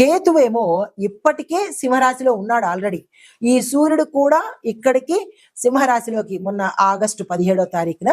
కేతువేమో ఇప్పటికే సింహరాశిలో ఉన్నాడు ఆల్రెడీ ఈ సూర్యుడు కూడా ఇక్కడికి సింహరాశిలోకి మొన్న ఆగస్టు పదిహేడో తారీఖున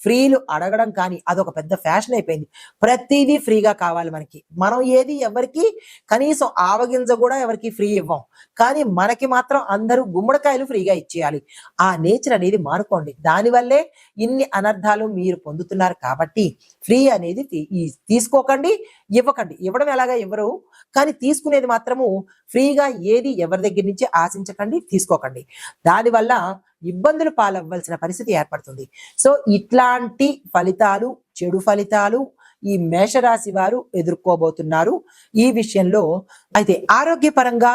ఫ్రీలు అడగడం కానీ అదొక పెద్ద ఫ్యాషన్ అయిపోయింది. ప్రతిదీ ఫ్రీగా కావాలి మనకి. మనం ఏది ఎవరికి కనీసం ఆవగింజ కూడా ఎవరికి ఫ్రీ ఇవ్వం. కానీ మనకి మాత్రం అందరూ గుమ్మడికాయలు ఫ్రీగా ఇచ్చేయాలి. ఆ నేచర్ అనేది మానుకోండి దానివల్లే ఇన్ని అనర్థాలు మీరు పొందుతున్నారు కాబట్టి ఫ్రీ అనేది తీ- తీసుకోకండి. ఇవ్వకండి. ఇవ్వడం ఎలాగా ఇవ్వరు? కానీ తీసుకునేది మాత్రము ఫ్రీగా ఏది ఎవరి దగ్గర నుంచి ఆశించకండి తీసుకోకండి. దానివల్ల ఇబ్బందులు పాలవ్వాల్సిన పరిస్థితి ఏర్పడుతుంది. సో ఇట్లాంటి ఫలితాలు చెడు ఫలితాలు ఈ మేషరాశి వారు ఎదుర్కోబోతున్నారు. ఈ విషయంలో అయితే ఆరోగ్యపరంగా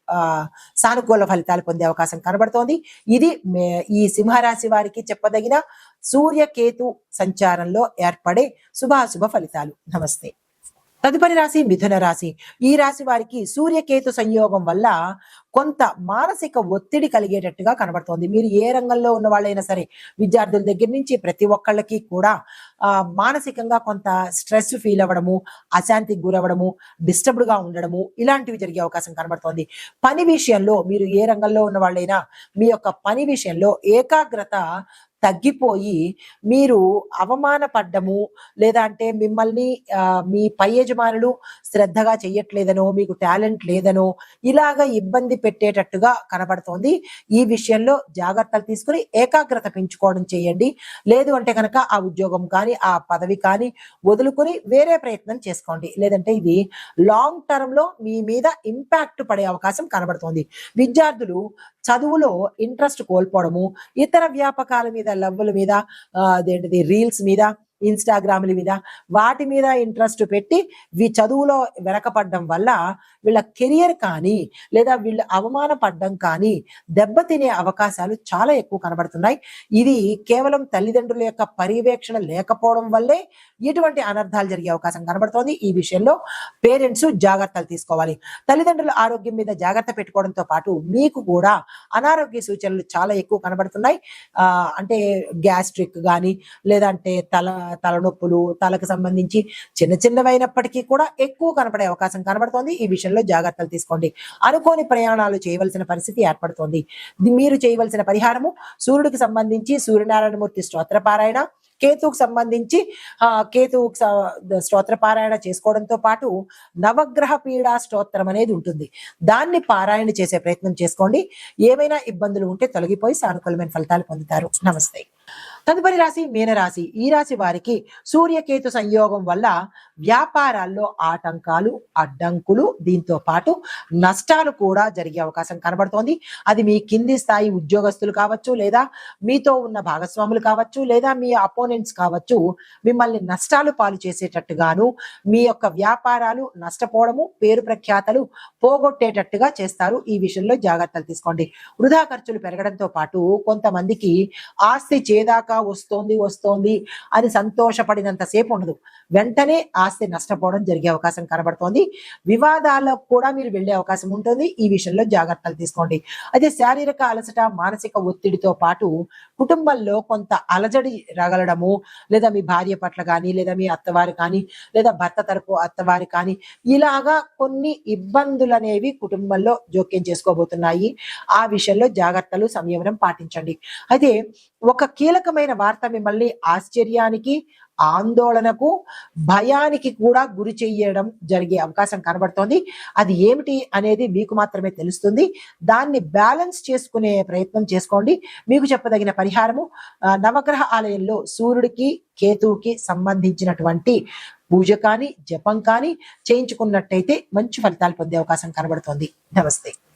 సానుకూల ఫలితాలు పొందే అవకాశం కనబడుతోంది. ఇది ఈ సింహరాశి వారికి చెప్పదగిన సూర్యకేతు సంచారంలో ఏర్పడే శుభాశుభ ఫలితాలు. నమస్తే. తదుపరి రాశి మిథున రాశి. ఈ రాశి వారికి సూర్యకేతు సంయోగం వల్ల కొంత మానసిక ఒత్తిడి కలిగేటట్టుగా కనబడుతోంది. మీరు ఏ రంగంలో ఉన్న వాళ్ళైనా సరే విద్యార్థుల దగ్గర నుంచి ప్రతి ఒక్కళ్ళకి కూడా ఆ, మానసికంగా కొంత స్ట్రెస్ ఫీల్ అవ్వడము అశాంతికి గురవ్వడము డిస్టర్బ్డ్గా ఉండడము ఇలాంటివి జరిగే అవకాశం కనబడుతోంది. పని విషయంలో మీరు ఏ రంగంలో ఉన్న వాళ్ళైనా మీ యొక్క పని విషయంలో ఏకాగ్రత తగ్గిపోయి మీరు అవమానపడ్డము లేదా అంటే మిమ్మల్ని మీ పై యజమానులు శ్రద్ధగా చెయ్యట్లేదనో మీకు టాలెంట్ లేదనో ఇలాగ ఇబ్బంది పెట్టేటట్టుగా కనబడుతోంది. ఈ విషయంలో జాగ్రత్తలు తీసుకుని ఏకాగ్రత పెంచుకోవడం చేయండి. లేదు అంటే కనుక ఆ ఉద్యోగం కానీ ఆ పదవి కానీ వదులుకొని వేరే ప్రయత్నం చేసుకోండి. లేదంటే ఇది లాంగ్ టర్మ్లో మీ మీద ఇంపాక్ట్ పడే అవకాశం కనబడుతోంది. విద్యార్థులు చదువులో ఇంట్రెస్ట్ కోల్పోవడము ఇతర వ్యాపకాల మీద లవ్వుల మీద అదేంటిది రీల్స్ మీద ఇన్స్టాగ్రామ్ల మీద వాటి మీద ఇంట్రెస్ట్ పెట్టి వీ చదువులో వెనకపడడం వల్ల వీళ్ళ కెరియర్ కానీ లేదా వీళ్ళు అవమానపడడం కానీ దెబ్బతినే అవకాశాలు చాలా ఎక్కువ కనబడుతున్నాయి. ఇది కేవలం తల్లిదండ్రుల యొక్క పర్యవేక్షణ లేకపోవడం వల్లే ఇటువంటి అనర్థాలు జరిగే అవకాశం కనబడుతోంది. ఈ విషయంలో పేరెంట్స్ జాగ్రత్తలు తీసుకోవాలి. తల్లిదండ్రుల ఆరోగ్యం మీద జాగ్రత్త పెట్టుకోవడంతో పాటు మీకు కూడా అనారోగ్య సూచనలు చాలా ఎక్కువ కనబడుతున్నాయి. అంటే గ్యాస్ట్రిక్ కానీ లేదంటే తల తలనొప్పులు తలకు సంబంధించి చిన్న చిన్నవైనప్పటికీ కూడా ఎక్కువ కనపడే అవకాశం కనబడుతోంది. ఈ విషయంలో జాగ్రత్తలు తీసుకోండి. అనుకోని ప్రయాణాలు చేయవలసిన పరిస్థితి ఏర్పడుతోంది. మీరు చేయవలసిన పరిహారము సూర్యుడికి సంబంధించి సూర్యనారాయణమూర్తి స్తోత్రపారాయణ కేతువుకు సంబంధించి ఆ కేతువుకు స్తోత్ర పారాయణ చేసుకోవడంతో పాటు నవగ్రహ పీడా స్తోత్రం అనేది ఉంటుంది. దాన్ని పారాయణ చేసే ప్రయత్నం చేసుకోండి. ఏమైనా ఇబ్బందులు ఉంటే తొలగిపోయి సానుకూలమైన ఫలితాలు పొందుతారు. నమస్తే. తదుపరి రాశి మీనరాశి. ఈ రాశి వారికి సూర్యకేతు సంయోగం వల్ల వ్యాపారాల్లో ఆటంకాలు అడ్డంకులు దీంతో పాటు నష్టాలు కూడా జరిగే అవకాశం కనబడుతోంది. అది మీ కింది స్థాయి ఉద్యోగస్తులు కావచ్చు లేదా మీతో ఉన్న భాగస్వాములు కావచ్చు లేదా మీ అపోనెంట్స్ కావచ్చు మిమ్మల్ని నష్టాలు పాలు చేసేటట్టుగాను మీ యొక్క వ్యాపారాలు నష్టపోవడము పేరు ప్రఖ్యాతలు పోగొట్టేటట్టుగా చేస్తారు. ఈ విషయంలో జాగ్రత్తలు తీసుకోండి. వృధా ఖర్చులు పెరగడంతో పాటు కొంతమందికి ఆస్తి చేదాక వస్తోంది వస్తోంది అని సంతోషపడినంత సేపు ఉండదు. వెంటనే ఆస్తి నష్టపోవడం జరిగే అవకాశం కనబడుతోంది. వివాదాలకు కూడా మీరు వెళ్ళే అవకాశం ఉంటుంది. ఈ విషయంలో జాగ్రత్తలు తీసుకోండి. అయితే శారీరక అలసట మానసిక ఒత్తిడితో పాటు కుటుంబంలో కొంత అలజడి రగలడము లేదా మీ భార్య పట్ల కానీ లేదా మీ అత్తవారు కానీ లేదా భర్త తరపు అత్తవారి కానీ ఇలాగా కొన్ని ఇబ్బందులు అనేవి కుటుంబంలో జోక్యం చేసుకోబోతున్నాయి. ఆ విషయంలో జాగ్రత్తలు సంయమనం పాటించండి. అయితే ఒక కీలకమైన వార్త మిమ్మల్ని ఆశ్చర్యానికి ఆందోళనకు భయానికి కూడా గురి చేయడం జరిగే అవకాశం కనబడుతోంది. అది ఏమిటి అనేది మీకు మాత్రమే తెలుస్తుంది. దాన్ని బ్యాలెన్స్ చేసుకునే ప్రయత్నం చేసుకోండి. మీకు చెప్పదగిన పరిహారము నవగ్రహ ఆలయంలో సూర్యుడికి కేతువుకి సంబంధించినటువంటి పూజ కానీ జపం కానీ చేయించుకున్నట్టయితే మంచి ఫలితాలు పొందే అవకాశం కనబడుతోంది. నమస్తే.